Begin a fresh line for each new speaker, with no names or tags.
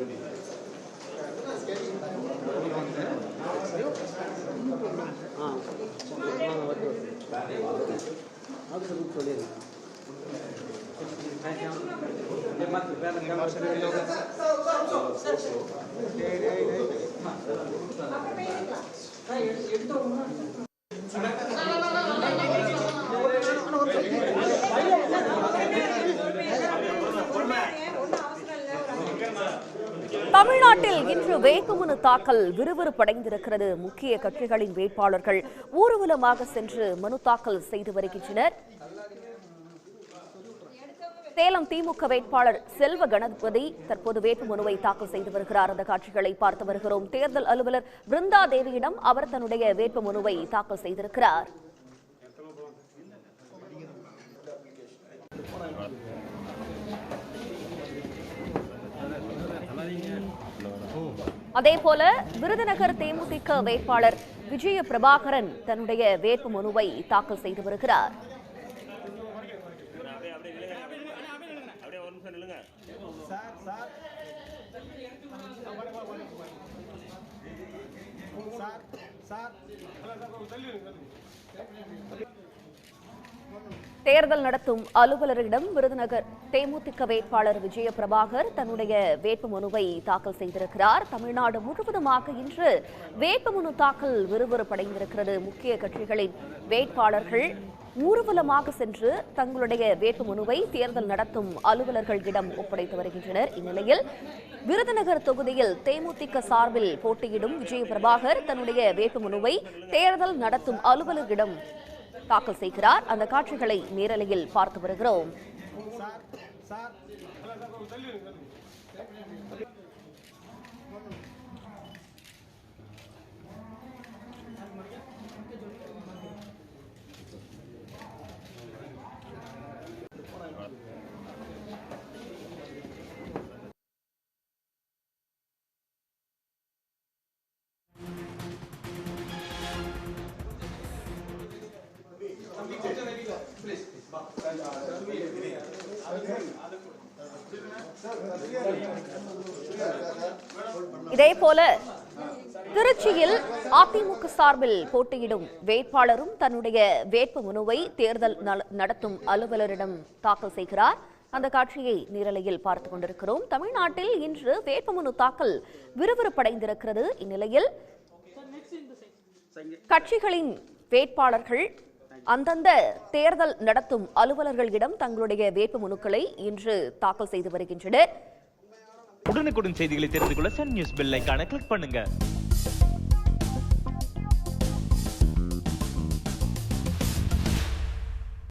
எடுத்து தமிழ்நாட்டில் இன்று வேட்புமனு தாக்கல் விறுவிறுப்படைந்திருக்கிறது. முக்கிய கட்சிகளின் வேட்பாளர்கள் ஊர்வலமாக சென்று மனு தாக்கல் செய்து வருகின்றனர். சேலம் திமுக வேட்பாளர் செல்வ கணபதி தற்போது வேட்புமனுவை தாக்கல் செய்து வருகிறார். அந்த காட்சிகளை பார்த்து வருகிறோம். தேர்தல் அலுவலர் பிருந்தா தேவியிடம் அவர் தன்னுடைய வேட்புமனுவை தாக்கல் செய்திருக்கிறார். அதேபோல விருதுநகர் தேமுதிக வேட்பாளர் விஜய பிரபாகரன் தன்னுடைய வேட்புமனுவை தாக்கல் செய்து வருகிறார். தேர்தல் நடத்தும் அலுவலரிடம் விருதுநகர் தேமுதிக வேட்பாளர் விஜய பிரபாகர் தன்னுடைய வேட்புமனுவை தாக்கல் செய்திருக்கிறார். தமிழ்நாடு முழுவதுமாக இன்று வேட்புமனு தாக்கல் விறுவிறுப்படைந்திருக்கிறது. முக்கிய கட்சிகளின் வேட்பாளர்கள் ஊர்வலமாக சென்று தங்களுடைய வேட்புமனுவை தேர்தல் நடத்தும் அலுவலர்களிடம் ஒப்படைத்து வருகின்றனர். இந்நிலையில் விருதுநகர் தொகுதியில் தேமுதிக சார்பில் போட்டியிடும் விஜய பிரபாகர் தன்னுடைய வேட்புமனுவை தேர்தல் நடத்தும் அலுவலரிடம் தாக்கல் செய்கிறார். அந்த காட்சிகளை நேரலையில் பார்த்து வருகிறோம். இதே போல திருச்சியில் அதிமுக சார்பில் போட்டியிடும் வேட்பாளரும் தன்னுடைய வேட்பு மனுவை தேர்தல் நல- நடத்தும் அலுவலரிடம் தாக்கல் செய்கிறார். அந்த காட்சியை நேரலையில் பார்த்து கொண்டிருக்கிறோம். தமிழ்நாட்டில் இன்று வேட்புமனு தாக்கல் விறுவிறுப்படைந்திருக்கிறது இந்நிலையில். கட்சிகளின் வேட்பாளர்கள் அந்தந்த தேர்தல் நடத்தும் அலுவலர்களிடம் தங்களுடைய வேட்பு மனுக்களை இன்று தாக்கல் செய்து வருகின்றனர்.
உடனுக்குடன் செய்திகளை தெரிந்து கொள்ள சன் நியூஸ் பெல் கிளிக் பண்ணுங்க.